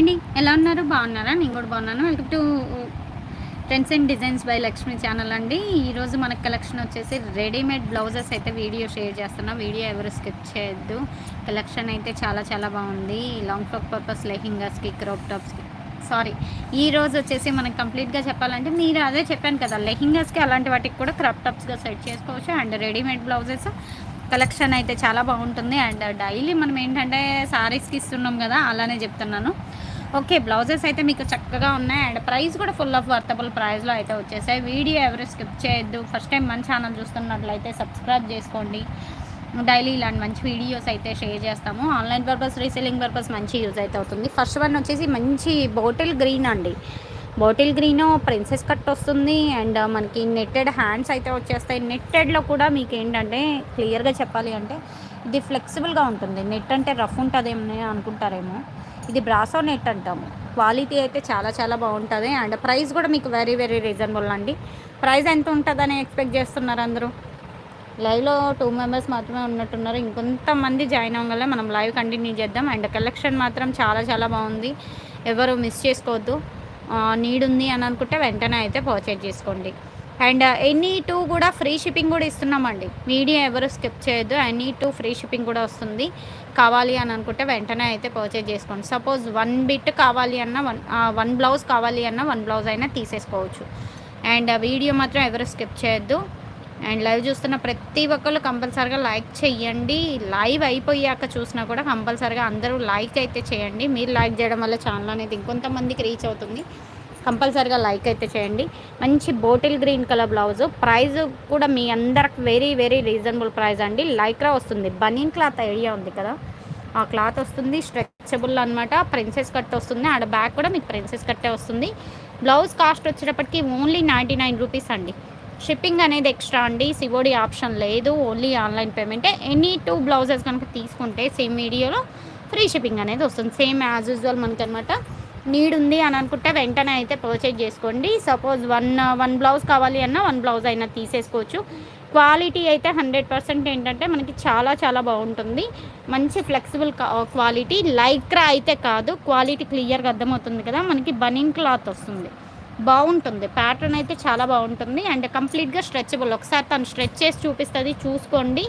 అండి. ఎలా ఉన్నారు? బాగున్నారా? నేను కూడా బాగున్నాను. Welcome to trends and designs by Lakshmi channel అండి. ఈరోజు మన కలెక్షన్ వచ్చేసి రెడీమేడ్ బ్లౌజెస్ అయితే వీడియో షేర్ చేస్తున్నా. వీడియో ఎవరు స్కిప్ చేయొద్దు. కలెక్షన్ అయితే చాలా చాలా బాగుంది. లాంగ్ ఫ్రాక్ పర్పస్ లెహింగాస్కి క్రోప్ టాప్స్కి సారీ ఈ రోజు వచ్చేసి మనం కంప్లీట్గా చెప్పాలంటే మీరు అదే చెప్పాను కదా. లెహింగాస్కి అలాంటి వాటికి కూడా క్రాప్ టాప్స్గా సెట్ చేసుకోవచ్చు. అండ్ రెడీమేడ్ బ్లౌజెస్ కలెక్షన్ అయితే చాలా బాగుంటుంది. అండ్ డైలీ మనం ఏంటంటే సారీస్కి ఇస్తున్నాం కదా అలానే చెప్తున్నాను. ఓకే బ్లౌజెస్ అయితే మీకు చక్కగా ఉన్నాయి. అండ్ ప్రైస్ కూడా ఫుల్ ఆఫ్ వర్తబుల్ ప్రైస్లో అయితే వచ్చేసాయి. వీడియో ఎవరు స్కిప్ చేయొద్దు. ఫస్ట్ టైం మన ఛానల్ చూస్తున్నట్లయితే సబ్స్క్రైబ్ చేసుకోండి. డైలీ ఇలాంటి మంచి వీడియోస్ అయితే షేర్ చేస్తాము. ఆన్లైన్ పర్పస్ రీసెల్లింగ్ పర్పస్ మంచి యూజ్ అయితే అవుతుంది. ఫస్ట్ వన్ వచ్చేసి మంచి బాటిల్ గ్రీన్ అండి. బాటిల్ గ్రీన్ ప్రిన్సెస్ కట్ వస్తుంది. అండ్ మనకి నెట్టెడ్ హ్యాండ్స్ అయితే వచ్చేస్తాయి. నెట్టెడ్లో కూడా మీకు ఏంటంటే క్లియర్గా చెప్పాలి అంటే ఇది ఫ్లెక్సిబుల్గా ఉంటుంది. నెట్ అంటే రఫ్ ఉంటుందేమో అనుకుంటారేమో. ఇది బ్రాసో నెట్ అంటాము. క్వాలిటీ అయితే చాలా చాలా బాగుంటుంది. అండ్ ప్రైస్ కూడా మీకు వెరీ వెరీ రీజనబుల్ అండి. ప్రైస్ ఎంత ఉంటుందని ఎక్స్పెక్ట్ చేస్తున్నారు అందరూ? లైవ్లో టూ మెంబర్స్ మాత్రమే ఉన్నట్టున్నారు. ఇంకొంతమంది జాయిన్ అవ్వగల మనం లైవ్ కంటిన్యూ చేద్దాం. అండ్ కలెక్షన్ మాత్రం చాలా చాలా బాగుంది. ఎవరు మిస్ చేసుకోవద్దు. నీడ్ ఉంది అని అనుకుంటే వెంటనే అయితే పర్చేజ్ చేసుకోండి. అండ్ uh, ఎనీ టూ కూడా ఫ్రీ షిప్పింగ్ కూడా ఇస్తున్నామండి. మీడియా ఎవరు స్కిప్ చేయొద్దు. ఎనీ టూ ఫ్రీ షిప్పింగ్ కూడా వస్తుంది. కావాలి అని అనుకుంటే వెంటనే అయితే పర్చేజ్ చేసుకోండి. సపోజ్ వన్ బిట్ కావాలి అన్న వన్ వన్ బ్లౌజ్ కావాలి అన్న వన్ బ్లౌజ్ అయినా తీసేసుకోవచ్చు. అండ్ uh, వీడియో మాత్రం ఎవరు స్కిప్ చేయొద్దు. అండ్ లైవ్ చూస్తున్న ప్రతి ఒక్కళ్ళు కంపల్సరిగా లైక్ చేయండి లైవ్ అయిపోయాక చూసినా కూడా కంపల్సరిగా అందరూ లైక్ అయితే చేయండి. మీరు లైక్ చేయడం వల్ల ఛానల్ అనేది ఇంకొంతమందికి రీచ్ అవుతుంది. కంపల్సరిగా లైక్ అయితే చేయండి. మంచి bottle green colour blouse. Price కూడా మీ అందరికి వెరీ వెరీ రీజనబుల్ ప్రైస్ అండి. లైక్రా వస్తుంది. బనీన్ క్లాత్ ఐడియా ఉంది కదా? ఆ క్లాత్ వస్తుంది స్ట్రెచబుల్ అనమాట ప్రిన్సెస్ కట్ వస్తుంది. ఆడ బ్యాక్ కూడా మీకు ప్రిన్సెస్ కట్టే వస్తుంది. బ్లౌజ్ కాస్ట్ వచ్చేటప్పటికి ఓన్లీ నైంటీ నైన్ రూపీస్ అండి. షిప్పింగ్ అనేది ఎక్స్ట్రా అండి. సివోడి ఆప్షన్ లేదు. ఓన్లీ ఆన్లైన్ పేమెంటే. ఎనీ టూ బ్లౌజెస్ కనుక తీసుకుంటే సేమ్ వీడియోలో ఫ్రీ షిప్పింగ్ అనేది వస్తుంది. సేమ్ యాజ్ యూజువల్ మనకి అనమాట నీడ్ ఉంది అని అనుకుంటే వెంటనే అయితే పర్చేజ్ చేసుకోండి. సపోజ్ వన్ వన్ బ్లౌజ్ కావాలి అన్నా వన్ బ్లౌజ్ అయినా తీసేసుకోవచ్చు. క్వాలిటీ అయితే హండ్రెడ్ పర్సెంట్ ఏంటంటే మనకి చాలా చాలా బాగుంటుంది. మంచి ఫ్లెక్సిబుల్ క్వాలిటీ లైక్రా అయితే కాదు క్వాలిటీ క్లియర్గా అర్థమవుతుంది కదా. మనకి బనింగ్ క్లాత్ వస్తుంది. బాగుంటుంది. ప్యాటర్న్ అయితే చాలా బాగుంటుంది. అండ్ కంప్లీట్గా స్ట్రెచబుల్ ఒకసారి తను స్ట్రెచ్ చేసి చూపిస్తుంది చూసుకోండి.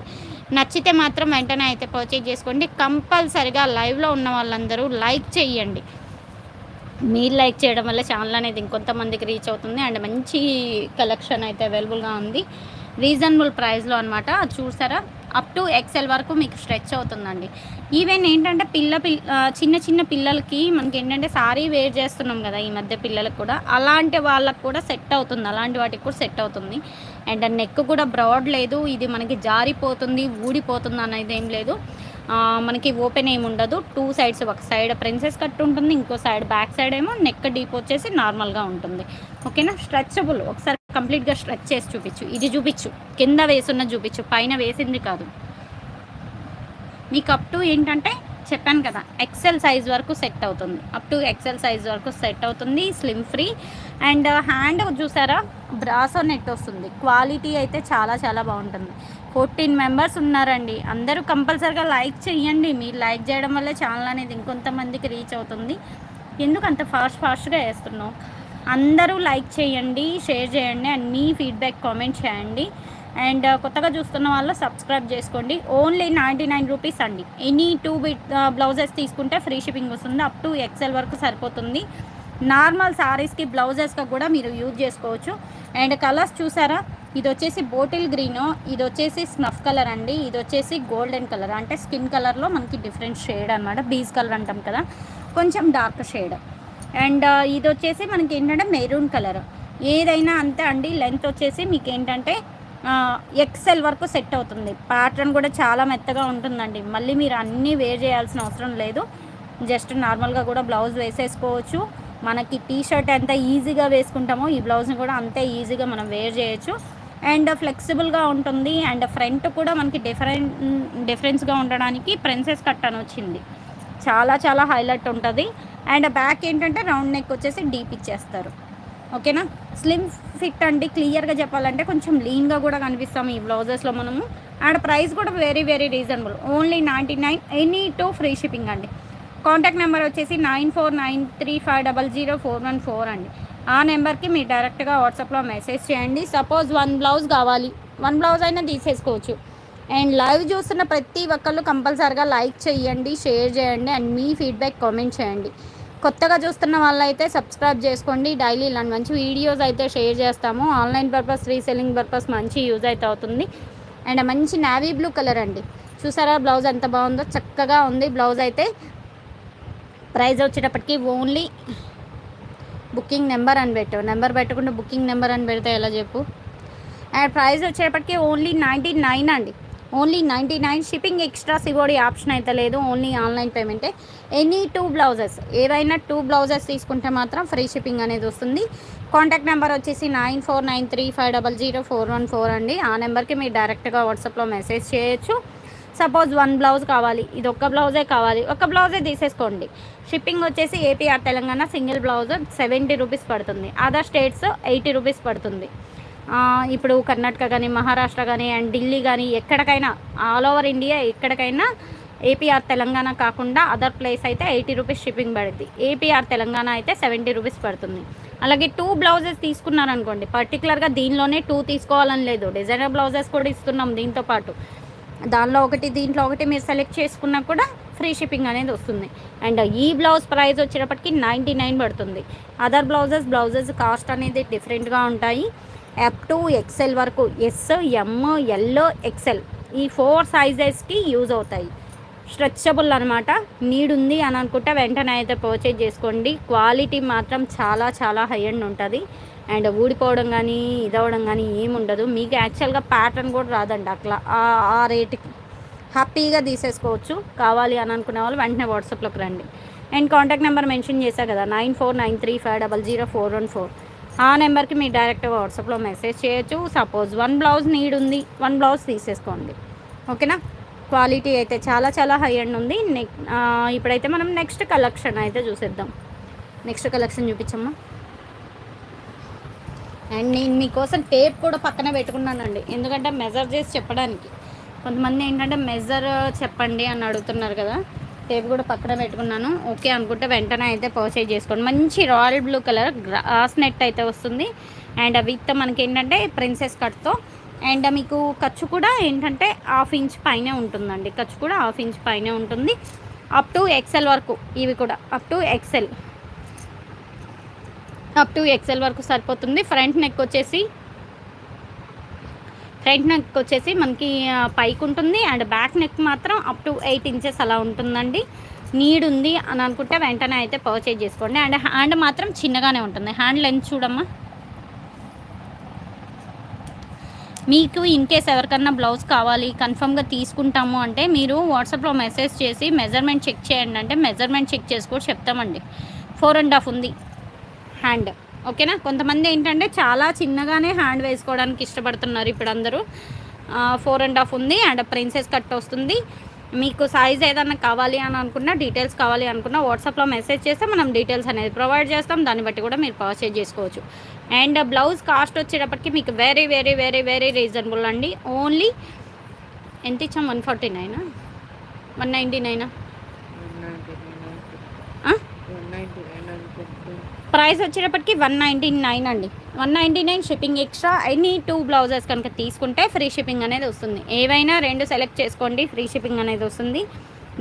నచ్చితే మాత్రం వెంటనే అయితే పర్చేజ్ చేసుకోండి. కంపల్సరిగా లైవ్లో ఉన్న వాళ్ళందరూ లైక్ చేయండి. మీరు లైక్ చేయడం వల్ల ఛానల్ అనేది ఇంకొంతమందికి రీచ్ అవుతుంది అండ్ మంచి కలెక్షన్ అయితే అవైలబుల్గా ఉంది. రీజనబుల్ ప్రైస్లో అనమాట చూసారా? అప్ టు ఎక్సెల్ వరకు మీకు స్ట్రెచ్ అవుతుందండి. ఈవెన్ ఏంటంటే పిల్ల పిల్ల చిన్న చిన్న పిల్లలకి మనకి ఏంటంటే సారీ వేర్ చేస్తున్నాం కదా ఈ మధ్య పిల్లలకు కూడా. అలాంటి వాళ్ళకు కూడా సెట్ అవుతుంది. అలాంటి వాటికి కూడా సెట్ అవుతుంది. అండ్ నెక్ కూడా బ్రాడ్ లేదు. ఇది మనకి జారిపోతుంది ఊడిపోతుంది అనేది ఏం లేదు. మనకి ఓపెన్ ఏమి ఉండదు. టూ సైడ్స్ ఒక సైడ్ ప్రిన్సెస్ కట్ ఉంటుంది ఇంకో సైడ్ బ్యాక్ సైడ్ ఏమో నెక్ డీప్ వచ్చేసి నార్మల్గా ఉంటుంది. ఓకేనా? స్ట్రెచబుల్ ఒకసారి కంప్లీట్గా స్ట్రెచ్ చేసి చూపించు. ఇది చూపించు. కింద వేసున్న చూపించు. పైన వేసింది కాదు. మీకు అప్ టు ఏంటంటే చెప్పాను కదా ఎక్సెల్ సైజ్ వరకు సెట్ అవుతుంది. అప్ టు ఎక్సెల్ సైజ్ వరకు సెట్ అవుతుంది స్లిమ్ ఫ్రీ అండ్ హ్యాండ్ చూసారా? బ్రాసో నెట్ వస్తుంది. క్వాలిటీ అయితే చాలా చాలా బాగుంటుంది. ఫోర్టీన్ మెంబర్స్ ఉన్నారండి. అందరూ కంపల్సరిగా లైక్ చేయండి మీరు లైక్ చేయడం వల్ల ఛానల్ అనేది ఇంకొంతమందికి రీచ్ అవుతుంది. ఎందుకు అంత ఫాస్ట్ ఫాస్ట్గా వేస్తున్నావు అందరూ లైక్ చేయండి షేర్ చేయండి అండ్ మీ ఫీడ్బ్యాక్ కామెంట్ చేయండి. అండ్ కొత్తగా చూస్తున్న వాళ్ళు సబ్స్క్రైబ్ చేసుకోండి. ఓన్లీ నైంటీ నైన్ రూపీస్ అండి. ఎనీ టూ బిట్ బ్లౌజెస్ తీసుకుంటే ఫ్రీ షిప్పింగ్ వస్తుంది. అప్ టు ఎక్సెల్ వరకు సరిపోతుంది. నార్మల్ సారీస్కి బ్లౌజెస్కి కూడా మీరు యూజ్ చేసుకోవచ్చు. అండ్ కలర్స్ చూసారా? ఇది వచ్చేసి బోటిల్ గ్రీన్ ఇది వచ్చేసి స్నఫ్ కలర్ అండి. ఇది వచ్చేసి గోల్డెన్ కలర్. అంటే స్కిన్ కలర్లో మనకి డిఫరెంట్ షేడ్ అనమాట బీజ్ కలర్ అంటాం కదా. కొంచెం డార్క్ షేడ్. అండ్ ఇది వచ్చేసి మనకి ఏంటంటే మెరూన్ కలర్. ఏదైనా అంతే అండి. లెంత్ వచ్చేసి మీకు ఏంటంటే ఎక్సెల్ వరకు సెట్ అవుతుంది. ప్యాటర్న్ కూడా చాలా మెత్తగా ఉంటుందండి. మళ్ళీ మీరు అన్నీ వేర్ చేయాల్సిన అవసరం లేదు. జస్ట్ నార్మల్గా కూడా బ్లౌజ్ వేసేసుకోవచ్చు. మనకి టీ షర్ట్ ఎంత ఈజీగా వేసుకుంటామో ఈ బ్లౌజ్ని కూడా అంతే ఈజీగా మనం వేర్ చేయొచ్చు. అండ్ ఫ్లెక్సిబుల్గా ఉంటుంది. అండ్ ఫ్రంట్ కూడా మనకి డిఫరెంట్ డిఫరెన్స్గా ఉండడానికి ప్రిన్సెస్ కట్ అని వచ్చింది. చాలా చాలా హైలైట్ ఉంటుంది. అండ్ బ్యాక్ ఏంటంటే రౌండ్ నెక్ వచ్చేసి డీప్ ఇచ్చేస్తారు. ఓకేనా? స్లిమ్ ఫిట్ అండి. క్లియర్గా చెప్పాలంటే కొంచెం లీన్గా కూడా కనిపిస్తాం ఈ బ్లౌజెస్లో మనము. అండ్ ప్రైస్ కూడా very very reasonable only ninety nine any two free shipping అండి. కాంటాక్ట్ నెంబర్ వచ్చేసి nine four nine three five double zero four one four అండి. ఆ నెంబర్కి మీరు డైరెక్ట్గా వాట్సాప్లో మెసేజ్ చేయండి. సపోజ్ వన్ బ్లౌజ్ కావాలి. వన్ బ్లౌజ్ అయినా తీసేసుకోవచ్చు. అండ్ లైవ్ చూస్తున్న ప్రతి ఒక్కళ్ళు కంపల్సరిగా లైక్ చేయండి షేర్ చేయండి అండ్ మీ ఫీడ్బ్యాక్ కామెంట్ చేయండి. కొత్తగా చూస్తున్న వాళ్ళైతే సబ్స్క్రైబ్ చేసుకోండి. డైలీ ఇలాంటి మంచి వీడియోస్ అయితే షేర్ చేస్తాము. ఆన్లైన్ పర్పస్ రీసెల్లింగ్ పర్పస్ మంచి యూజ్ అయితే అవుతుంది. అండ్ మంచి నావీ బ్లూ కలర్ అండి. చూసారా బ్లౌజ్ ఎంత బాగుందో? చక్కగా ఉంది. బ్లౌజ్ అయితే ప్రైజ్ వచ్చేటప్పటికి ఓన్లీ బుకింగ్ నెంబర్ అని పెట్టు. నెంబర్ పెట్టకుండా బుకింగ్ నెంబర్ అని పెడితే ఎలా చెప్పు? అండ్ ప్రైస్ వచ్చేటప్పటికి ఓన్లీ నైంటీ నైన్ అండి. Only ninety nine shipping extra COD option అయితే లేదు. ఓన్లీ ఆన్లైన్ పేమెంటే. ఎనీ టూ బ్లౌజెస్ ఏదైనా టూ బ్లౌజెస్ తీసుకుంటే మాత్రం ఫ్రీ షిప్పింగ్ అనేది వస్తుంది. కాంటాక్ట్ నెంబర్ వచ్చేసి nine four nine three five double zero four one four అండి. ఆ నెంబర్కి మీరు డైరెక్ట్గా వాట్సాప్లో మెసేజ్ చేయొచ్చు. సపోజ్ వన్ బ్లౌజ్ కావాలి ఇది ఒక్క బ్లౌజే కావాలి ఒక బ్లౌజే తీసేసుకోండి. షిప్పింగ్ వచ్చేసి AP or Telangana single blouse seventy rupees పడుతుంది. అదర్ స్టేట్స్ ఎయిటీ రూపీస్ పడుతుంది. ఇప్పుడు కర్ణాటక కానీ మహారాష్ట్ర కానీ అండ్ ఢిల్లీ కానీ ఎక్కడికైనా ఆల్ ఓవర్ ఇండియా ఎక్కడికైనా ఏపీఆర్ తెలంగాణ కాకుండా అదర్ ప్లేస్ అయితే ఎయిటీ రూపీస్ షిప్పింగ్ పడుద్ది. ఏపీఆర్ తెలంగాణ అయితే సెవెంటీ రూపీస్ పడుతుంది. అలాగే టూ బ్లౌజెస్ తీసుకున్నారనుకోండి పర్టికులర్గా దీనిలోనే టూ తీసుకోవాలని లేదు. డిజైనర్ బ్లౌజెస్ కూడా ఇస్తున్నాం దీంతో పాటు. దానిలో ఒకటి దీంట్లో ఒకటి మీరు సెలెక్ట్ చేసుకున్నా కూడా ఫ్రీ షిప్పింగ్ అనేది వస్తుంది. అండ్ ఈ బ్లౌజ్ ప్రైస్ వచ్చేటప్పటికి నైంటీ నైన్ పడుతుంది. అదర్ బ్లౌజెస్ బ్లౌజెస్ కాస్ట్ అనేది డిఫరెంట్గా ఉంటాయి. ఎఫ్ టూ ఎక్సెల్ వరకు ఎస్ ఎమ్ ఎల్లో ఎక్సెల్ ఈ ఫోర్ సైజెస్కి యూజ్ అవుతాయి. స్ట్రెచబుల్ అనమాట నీడ్ ఉంది అని అనుకుంటే వెంటనే అయితే పర్చేజ్ చేసుకోండి. క్వాలిటీ మాత్రం చాలా చాలా హై అండ్ ఉంటుంది. అండ్ ఊడిపోవడం కానీ ఇదవడం కానీ ఏముండదు. మీకు యాక్చువల్గా ప్యాటర్న్ కూడా రాదండి అట్లా. ఆ రేటుకి హ్యాపీగా తీసేసుకోవచ్చు. కావాలి అని అనుకునే వాళ్ళు వెంటనే వాట్సాప్లోకి రండి. అండ్ కాంటాక్ట్ నెంబర్ మెన్షన్ చేశా కదా nine four nine three five double zero four one four. ఆ నెంబర్కి మీరు డైరెక్ట్గా వాట్సాప్లో మెసేజ్ చేయొచ్చు. సపోజ్ వన్ బ్లౌజ్ నీడ్ ఉంది వన్ బ్లౌజ్ తీసేసుకోండి. ఓకేనా క్వాలిటీ అయితే చాలా చాలా హై అండ్ ఉంది. నెక్ ఇప్పుడైతే మనం నెక్స్ట్ కలెక్షన్ అయితే చూసేద్దాం. Next collection చూపించమ్మా. అండ్ నేను మీకోసం టేప్ కూడా పక్కన పెట్టుకున్నానండి. ఎందుకంటే మెజర్ చేసి చెప్పడానికి. కొంతమంది ఏంటంటే మెజర్ చెప్పండి అని అడుగుతున్నారు కదా. టేప్ కూడా పక్కన పెట్టుకున్నాను. ఓకే అనుకుంటే వెంటనే అయితే పర్చేజ్ చేసుకోండి. మంచి royal blue colour grass net అయితే వస్తుంది. అండ్ విత్ మనకి ఏంటంటే ప్రిన్సెస్ కట్తో అండ్ మీకు ఖర్చు కూడా ఏంటంటే హాఫ్ ఇంచ్ పైనే ఉంటుందండి. ఖర్చు కూడా హాఫ్ ఇంచ్ పైనే ఉంటుంది. అప్ టు ఎక్సెల్ వరకు ఇవి కూడా. Up to XL up to XL వరకు సరిపోతుంది. ఫ్రంట్ నెక్ వచ్చేసి ఫ్రంట్ నెక్ వచ్చేసి మనకి పైకి ఉంటుంది. అండ్ బ్యాక్ నెక్ మాత్రం అప్ టు ఎయిట్ ఇంచెస్ అలా ఉంటుందండి. నీడ్ ఉంది అని అనుకుంటే వెంటనే అయితే పర్చేజ్ చేసుకోండి. అండ్ హ్యాండ్ మాత్రం చిన్నగానే ఉంటుంది. హ్యాండ్ లెంత్ చూడమ్మా. మీకు ఇన్ కేస్ ఎవరికన్నా బ్లౌజ్ కావాలి కన్ఫర్మ్గా తీసుకుంటాము అంటే మీరు వాట్సాప్లో మెసేజ్ చేసి మెజర్మెంట్ చెక్ చేయండి. అంటే మెజర్మెంట్ చెక్ చేసుకో చెప్తామండి. ఫోర్ అండ్ హాఫ్ ఉంది. హ్యాండ్ ఓకేనా? కొంతమంది ఏంటంటే చాలా చిన్నగానే హ్యాండ్ వేసుకోవడానికి ఇష్టపడుతున్నారు ఇప్పుడు అందరూ ఫోర్ అండ్ హాఫ్ ఉంది అండ్ ప్రిన్సెస్ కట్ వస్తుంది. మీకు సైజ్ ఏదన్నా కావాలి అని అనుకున్నా డీటెయిల్స్ కావాలి అనుకున్నా వాట్సాప్లో మెసేజ్ చేస్తే మనం డీటెయిల్స్ అనేది ప్రొవైడ్ చేస్తాం. దాన్ని బట్టి కూడా మీరు పర్చేజ్ చేసుకోవచ్చు. అండ్ బ్లౌజ్ కాస్ట్ వచ్చేటప్పటికి మీకు very very very very reasonable అండి. ఓన్లీ ఎంత ఇచ్చాం? వన్ ఫార్టీ నైనా వన్ నైంటీ నైనా ప్రైస్ వచ్చేటప్పటికి వన్ నైంటీ నైన్ అండి. One ninety nine shipping extra any two blouses కనుక తీసుకుంటే ఫ్రీ షిప్పింగ్ అనేది వస్తుంది. ఏవైనా రెండు సెలెక్ట్ చేసుకోండి ఫ్రీ షిప్పింగ్ అనేది వస్తుంది.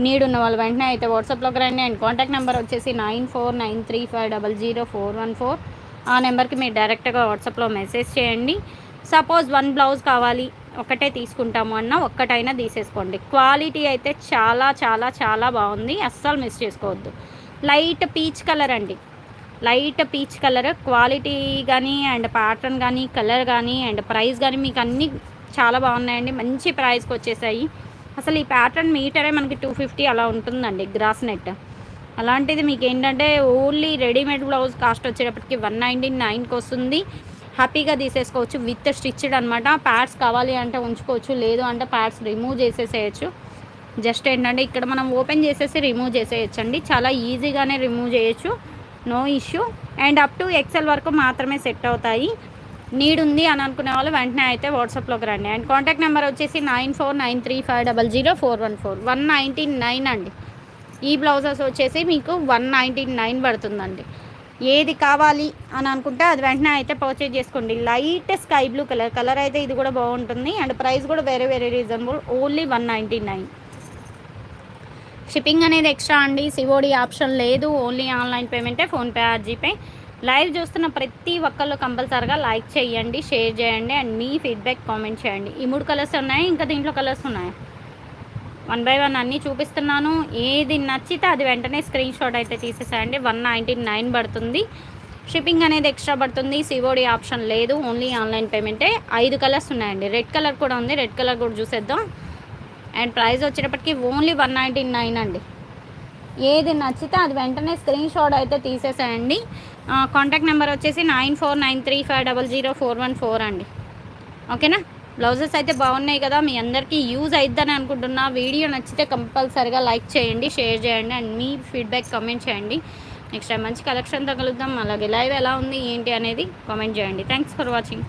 నీడ్ ఉన్న వాళ్ళు వెంటనే అయితే వాట్సాప్లోకి రండి. అండ్ కాంటాక్ట్ నెంబర్ వచ్చేసి nine four nine three five double zero four one four ఆ నెంబర్కి మీరు డైరెక్ట్గా వాట్సాప్లో మెసేజ్ చేయండి. సపోజ్ వన్ బ్లౌజ్ కావాలి ఒకటే తీసుకుంటాము అన్న ఒక్కటైనా తీసేసుకోండి. క్వాలిటీ అయితే చాలా చాలా చాలా బాగుంది. అస్సలు మిస్ చేసుకోవద్దు. లైట్ పీచ్ కలర్ అండి. లైట్ పీచ్ కలర్ క్వాలిటీ కానీ అండ్ ప్యాటర్న్ కానీ కలర్ కానీ అండ్ ప్రైస్ కానీ మీకు అన్నీ చాలా బాగున్నాయండి. మంచి ప్రైస్కి వచ్చేసాయి. అసలు ఈ ప్యాటర్న్ మీటరే మనకి టూ ఫిఫ్టీ అలా ఉంటుందండి గ్రాస్ నెట్. అలాంటిది మీకు ఏంటంటే ఓన్లీ రెడీమేడ్ బ్లౌజ్ కాస్ట్ వచ్చేటప్పటికి వన్ నైంటీ నైన్కి వస్తుంది. హ్యాపీగా తీసేసుకోవచ్చు విత్ స్టిచ్డ్ అనమాట ప్యాడ్స్ కావాలి అంటే ఉంచుకోవచ్చు లేదు అంటే ప్యాడ్స్ రిమూవ్ చేసేసేయచ్చు. జస్ట్ ఏంటంటే ఇక్కడ మనం ఓపెన్ చేసేసి రిమూవ్ చేసేయచ్చండి. చాలా ఈజీగానే రిమూవ్ చేయొచ్చు. No issue and up to XL వరకు మాత్రమే సెట్ అవుతాయి. నీడ్ ఉంది అని అనుకునే వాళ్ళు వెంటనే అయితే వాట్సాప్లోకి రండి. అండ్ కాంటాక్ట్ నెంబర్ వచ్చేసి nine four nine three five double zero four one four one ninety nine అండి. ఈ బ్లౌజెస్ వచ్చేసి మీకు వన్ నైంటీ నైన్ పడుతుందండి. ఏది కావాలి అని అనుకుంటే అది వెంటనే అయితే పర్చేజ్ చేసుకోండి. Light sky blue colour colour అయితే ఇది కూడా బాగుంటుంది. అండ్ ప్రైస్ కూడా very very reasonable only one ninety nine shipping అనేది ఎక్స్ట్రా అండి. సివోడి ఆప్షన్ లేదు. ఓన్లీ ఆన్లైన్ పేమెంటే ఫోన్పే ఆర్ జీపే లైవ్ చూస్తున్న ప్రతి ఒక్కళ్ళు కంపల్సరిగా లైక్ చేయండి షేర్ చేయండి అండ్ మీ ఫీడ్బ్యాక్ కామెంట్ చేయండి. ఈ మూడు కలర్స్ ఉన్నాయి? ఇంకా దీంట్లో కలర్స్ ఉన్నాయి? వన్ బై వన్ అన్నీ చూపిస్తున్నాను. ఏది నచ్చితే అది వెంటనే స్క్రీన్ షాట్ అయితే తీసేసేయండి. వన్ నైంటీ నైన్ పడుతుంది. షిప్పింగ్ అనేది ఎక్స్ట్రా పడుతుంది. సివోడి ఆప్షన్ లేదు. ఓన్లీ ఆన్లైన్ పేమెంటే. ఐదు కలర్స్ ఉన్నాయండి. రెడ్ కలర్ కూడా ఉంది. రెడ్ కలర్ కూడా చూసేద్దాం. అండ్ ప్రైస్ వచ్చేటప్పటికి ఓన్లీ వన్ నైంటీ నైన్ అండి. ఏది నచ్చితే అది వెంటనే స్క్రీన్ షాట్ అయితే తీసేసేయండి. కాంటాక్ట్ నెంబర్ వచ్చేసి nine four nine three five double zero four one four అండి. ఓకేనా? బ్లౌజెస్ అయితే బాగున్నాయి కదా మీ అందరికీ యూజ్ అయిద్దని అనుకుంటున్నా. వీడియో నచ్చితే కంపల్సరిగా లైక్ చేయండి షేర్ చేయండి అండ్ మీ ఫీడ్బ్యాక్ కమెంట్ చేయండి. నెక్స్ట్ టైం మంచి కలెక్షన్ తగలుద్దాం అలాగే లైవ్ ఎలా ఉంది ఏంటి అనేది కామెంట్ చేయండి. Thanks for watching.